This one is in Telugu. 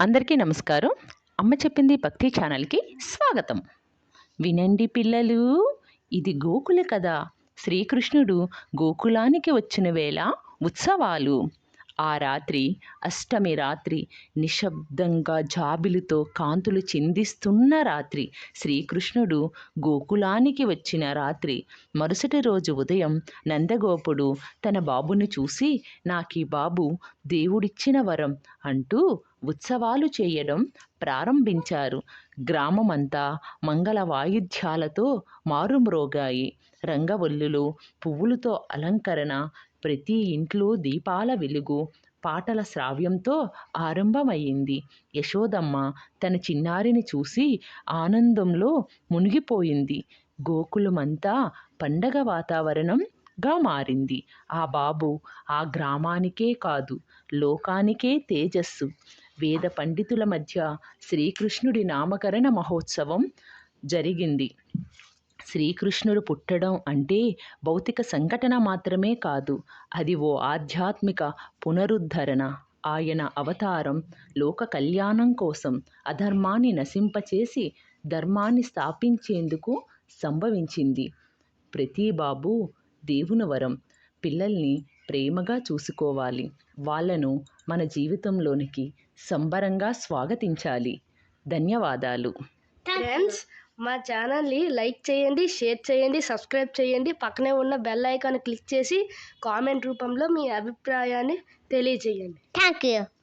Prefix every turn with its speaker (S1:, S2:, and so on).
S1: అందరికీ నమస్కారం. అమ్మ చెప్పింది భక్తి ఛానల్కి స్వాగతం. వినండి పిల్లలు ఇది గోకుల కథ. శ్రీకృష్ణుడు గోకులానికి వచ్చిన వేళ ఉత్సవాలు. ఆ రాత్రి అష్టమి రాత్రి నిశ్శబ్దంగా జాబిలుతో కాంతులు చిందిస్తున్న రాత్రి శ్రీకృష్ణుడు గోకులానికి వచ్చిన రాత్రి. మరుసటి రోజు ఉదయం నందగోపుడు తన బాబుని చూసి నాకీ బాబు దేవుడిచ్చిన వరం. అంటూ ఉత్సవాలు చేయడం ప్రారంభించారు. గ్రామమంతా మంగళ వాయిద్యాలతో మారుమ్రోగాయి. రంగవల్లులు పువ్వులతో అలంకరణ ప్రతి ఇంట్లో దీపాల వెలుగు పాటల శ్రావ్యంతో ఆరంభమయ్యింది. యశోదమ్మ తన చిన్నారిని చూసి ఆనందంలో మునిగిపోయింది. గోకులమంతా పండగ వాతావరణం గా మారింది. ఆ బాబు ఆ గ్రామానికే కాదు లోకానికే తేజస్సు. వేద పండితుల మధ్య శ్రీకృష్ణుడి నామకరణ మహోత్సవం జరిగింది. శ్రీకృష్ణుడు పుట్టడం అంటే భౌతిక సంఘటన మాత్రమే కాదు అది ఓ ఆధ్యాత్మిక పునరుద్ధరణ. ఆయన అవతారం లోక కళ్యాణం కోసం అధర్మాన్ని నశింపచేసి ధర్మాన్ని స్థాపించేందుకు సంభవించింది. ప్రతి బాబు దేవుని వరం. పిల్లల్ని ప్రేమగా చూసుకోవాలి. వాళ్ళను మన జీవితంలోనికి సంబరంగా స్వాగతించాలి. ధన్యవాదాలు.
S2: ఫ్రెండ్స్ మా ఛానల్ని లైక్ చేయండి షేర్ చేయండి సబ్స్క్రైబ్ చేయండి. పక్కనే ఉన్న బెల్ ఐకాన్ క్లిక్ చేసి కామెంట్ రూపంలో మీ అభిప్రాయాన్ని తెలియజేయండి.
S3: Thank you.